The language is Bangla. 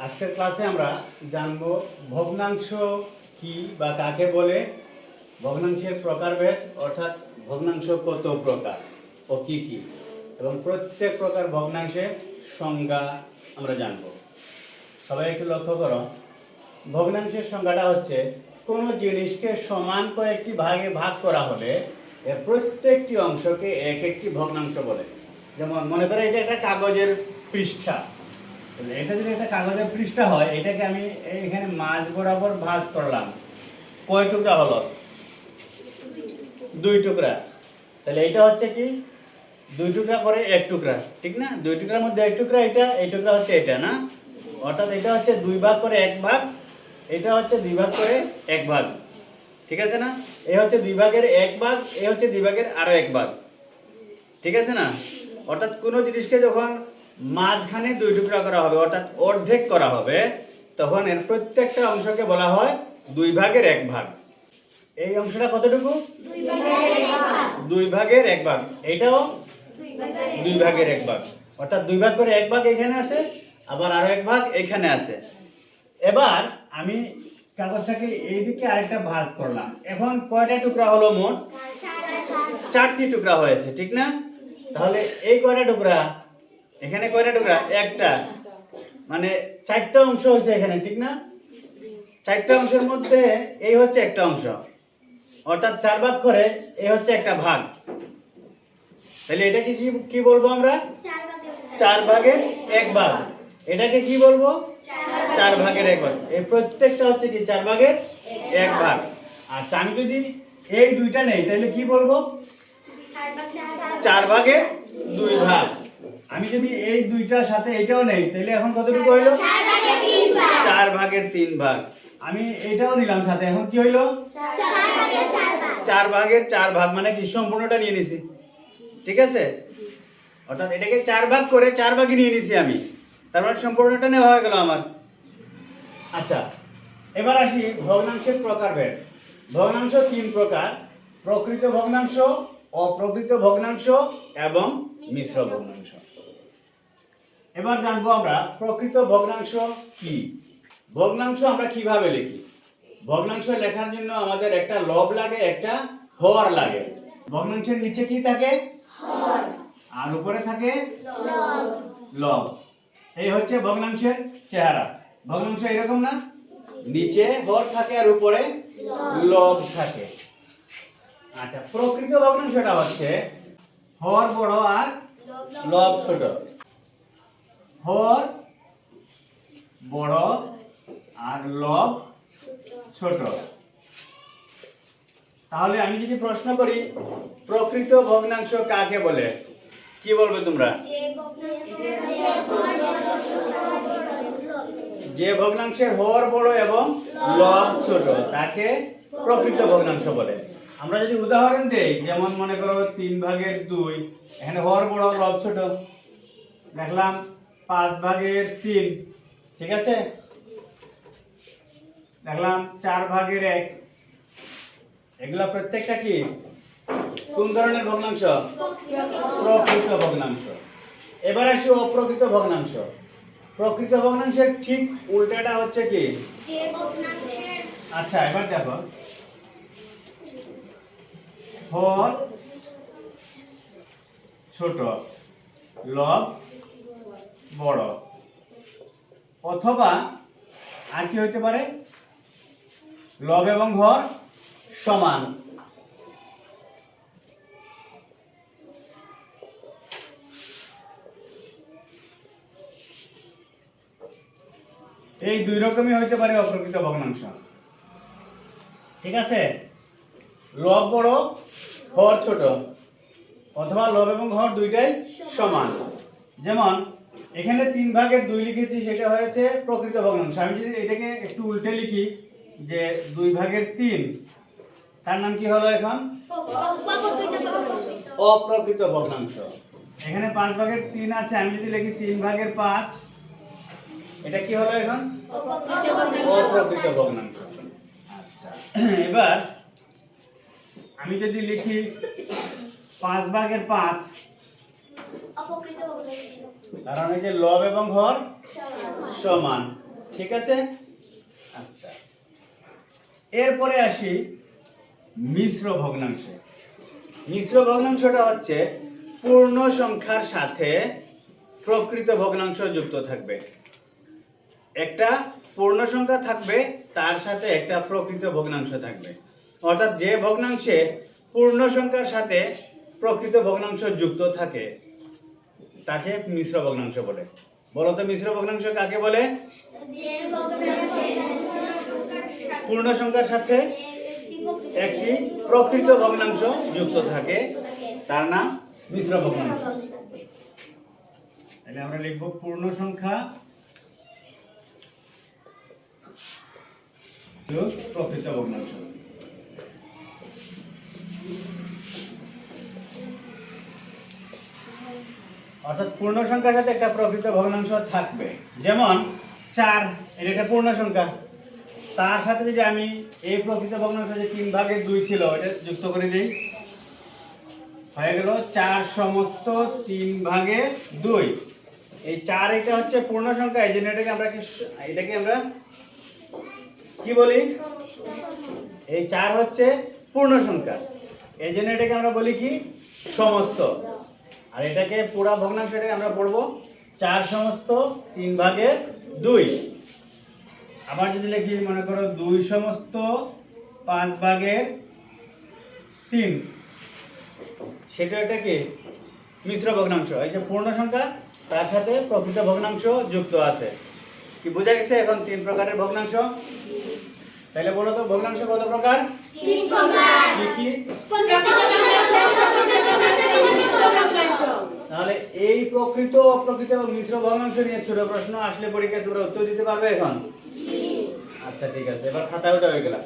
আজকের ক্লাসে আমরা জানব ভগ্নাংশ কি বা কাকে বলে? ভগ্নাংশের প্রকারভেদ, অর্থাৎ ভগ্নাংশ কত প্রকার ও কি কি? এবং প্রত্যেক প্রকার ভগ্নাংশের সংজ্ঞা আমরা জানব। সবাই একটু লক্ষ্য করো। ভগ্নাংশের সংজ্ঞাটা হচ্ছে, কোনো জিনিসকে সমান কয়েকটি ভাগে ভাগ করা হলে এর প্রত্যেকটি অংশকে এক একটি ভগ্নাংশ বলে। যেমন মনে করো এটা একটা কাগজের পৃষ্ঠা। এটা যদি একটা কাগজের পৃষ্ঠা হয়, এটাকে আমি এখানে মাঝ বরাবর ভাঁজ করলাম। কয় টুকরা হলো? দুই টুকরা। তাহলে এটা হচ্ছে কি? দুই টুকরা করে এক টুকরা, ঠিক না? দুই টুকরার মধ্যে এক টুকরা এটা, এই টুকরা হচ্ছে এটা, না? অর্থাৎ এটা হচ্ছে দুই ভাগ করে এক ভাগ, এটা হচ্ছে দুই ভাগ করে এক ভাগ, ঠিক আছে না? এ হচ্ছে দুই ভাগের এক ভাগ, এ হচ্ছে দুই ভাগের আরও এক ভাগ, ঠিক আছে না? অর্থাৎ কোনো জিনিসকে যখন মাঝখানে দুই টুকরা করা হবে অর্থাৎ অর্ধেক করা হবে তখন এর প্রত্যেকটা অংশকে বলা হয় দুই ভাগের এক ভাগ। এই অংশটা কতটুকু? দুই ভাগের এক ভাগ। এটাও ভাগের দুই ভাগের এক ভাগ। অর্থাৎ দুই ভাগ করে এক ভাগ এখানে আছে আবার আরও এক ভাগ এখানে আছে। এবার আমি কাগজটাকে এইদিকে আরেকটা ভাঁজ করলাম। এখন কয়টা টুকরা হলো মোট? চারটি টুকরা হয়েছে ঠিক না? তাহলে এই কয়টা টুকরা? এখানে কয়টা টুকরা? একটা। মানে চারটা অংশ হয়েছে এখানে ঠিক না? চারটা অংশের মধ্যে এই হচ্ছে একটা অংশ। অর্থাৎ চার ভাগ করে এই হচ্ছে একটা ভাগ। তাহলে এটাকে কি কি বলব আমরা? চার ভাগের এক ভাগ। এটাকে কি বলব? চার ভাগের এক ভাগ। এই প্রত্যেকটা হচ্ছে কি চার ভাগের এক ভাগ। আচ্ছা আমি যদি এই দুইটা নেই তাহলে কি বলব? চার ভাগে। দুই ভাগ। আমি যদি এই দুইটার সাথে এটাও নেই তাহলে এখন কতটুকু হইল? চার ভাগের তিন ভাগ। আমি এটাও নিলাম সাথে এখন কি হইল? চার ভাগের চার ভাগ। চার ভাগের চার ভাগ মানে কি সম্পূর্ণটা নিয়ে নিছি। ঠিক আছে? অর্থাৎ এটাকে চার ভাগ করে চার ভাগে নিয়ে নিছি আমি। তার মানে সম্পূর্ণটা নেওয়া হয়ে গেল আমার। আচ্ছা এবার আসি ভগ্নাংশের প্রকারভেদ ভগ্নাংশ তিন প্রকার প্রকৃত ভগ্নাংশ অপ্রকৃত ভগ্নাংশ এবং মিশ্র ভগ্নাংশ। এবার জানব আমরা প্রকৃত ভগ্নাংশ কি? ভগ্নাংশ আমরা কীভাবে লিখি? ভগ্নাংশ লেখার জন্য আমাদের একটা লব লাগে একটা হর লাগে। ভগ্নাংশের নিচে কি থাকে? আর উপরে থাকে? লব। এই হচ্ছে ভগ্নাংশের চেহারা। ভগ্নাংশ এরকম না? নিচে হর থাকে আর উপরে লব থাকে। আচ্ছা প্রকৃত ভগ্নাংশটা হচ্ছে হর বড় আর লব ছোট। হর বড় আর লব ছোট। তাহলে আমি যদি প্রশ্ন করি, প্রকৃত ভগ্নাংশ কাকে বলে? কি বলবে তোমরা? যে ভগ্নাংশের হর বড় এবং লব ছোট, তাকে প্রকৃত ভগ্নাংশ বলে। আমরা যদি উদাহরণ দেই, যেমন মনে করো তিন ভাগের দুই, এখানে হর বড়, লব ছোট। দেখলাম পাঁচ ভাগের তিন ঠিক আছে? দেখলাম চার ভাগের এক। এগুলা প্রত্যেকটা কি? কোন ধরনের ভগ্নাংশ? প্রকৃত ভগ্নাংশ। এবার আসি অপ্রকৃত ভগ্নাংশ। প্রকৃত ভগ্নাংশের ঠিক উল্টাটা হচ্ছে কি? আচ্ছা এবার দেখো। হর ছোট লব বড়। অথবা আর কি হইতে পারে? লব এবং হর সমান। এই দুই রকমই হইতে পারে অপ্রকৃত ভগ্নাংশ। ঠিক আছে? লব বড় হর ছোট। অথবা লব এবং হর দুইটাই সমান। যেমন এখানে তিন ভাগের দুই লিখেছি সেটা হয়েছে প্রকৃত ভগ্নাংশ। আমি যদি এটাকে একটু উল্টে লিখি যে দুই ভাগের তিন তার নাম কি হলো এখন? অপ্রকৃত ভগ্নাংশ। এখানে পাঁচ ভাগের তিন আছে আমি যদি লিখি তিন ভাগের পাঁচ এটা কি হলো এখন? অপ্রকৃত ভগ্নাংশ। আচ্ছা এবার আমি যদি লিখি পাঁচ ভাগের পাঁচ কারণ এই যে লব এবং হর সমান। ঠিক আছে? আচ্ছা। এরপরে আসি মিশ্র ভগ্নাংশে। মিশ্র ভগ্নাংশটা হচ্ছে পূর্ণ সংখ্যার সাথে প্রকৃত ভগ্নাংশ যুক্ত থাকবে। একটা পূর্ণ সংখ্যা থাকবে, তার সাথে একটা প্রকৃত ভগ্নাংশ থাকবে। অর্থাৎ যে ভগ্নাংশে পূর্ণ সংখ্যার সাথে প্রকৃত ভগ্নাংশ যুক্ত থাকে তাকে মিশ্র ভগ্নাংশ বলে। বলো তো মিশ্র ভগ্নাংশ কাকে বলে? পূর্ণ সংখ্যার সাথে একটি প্রকৃত ভগ্নাংশ যুক্ত থাকে। তার নাম মিশ্র ভগ্নাংশ। তাহলে আমরা লিখব পূর্ণ সংখ্যা প্রকৃত ভগ্নাংশ। অর্থাৎ পূর্ণ সংখ্যার সাথে একটা প্রকৃত ভগ্নাংশ থাকবে। যেমন, চার এটা একটা পূর্ণ সংখ্যা। তার সাথে যদি আমি এই প্রকৃত ভগ্নাংশ যে তিন ভাগের দুই ছিল, এটা যুক্ত করে দিই। হয়ে গেল চার সমস্ত তিন ভাগে দুই। এই চার এটা হচ্ছে পূর্ণ সংখ্যা, এই জন্য এটাকে আমরা এটাকে আমরা কি বলি? এই চার হচ্ছে পূর্ণ সংখ্যা। এই জন্য এটাকে আমরা বলি কি? সমস্ত। আর এটাকে পুরা ভগ্নাংশ এটাকে আমরা পড়ব চার সমস্ত তিন ভাগের দুই। আবার যদি লিখি মনে করো দুই সমস্ত পাঁচ ভাগের তিন। সেটা একটা কি? মিশ্র ভগ্নাংশ। এই যে পূর্ণ সংখ্যা তার সাথে প্রকৃত ভগ্নাংশ যুক্ত আছে। কি বোঝা গেছে এখন তিন প্রকারের ভগ্নাংশ? তাহলে বলো তো ভগ্নাংশ কত প্রকার? তিন প্রকার। কি কি প্রকৃত ভগ্নাংশ প্রকৃত ভগ্নাংশ মিশ্র ভগ্নাংশ তাহলে এই প্রকৃত অপ্রকৃত এবং মিশ্র ভগ্নাংশ নিয়ে ছোট প্রশ্ন আসলে পরীক্ষায় তোমরা উত্তর দিতে পারবে এখন? আচ্ছা ঠিক আছে। এবার খাতা ওটা হয়ে গেলাম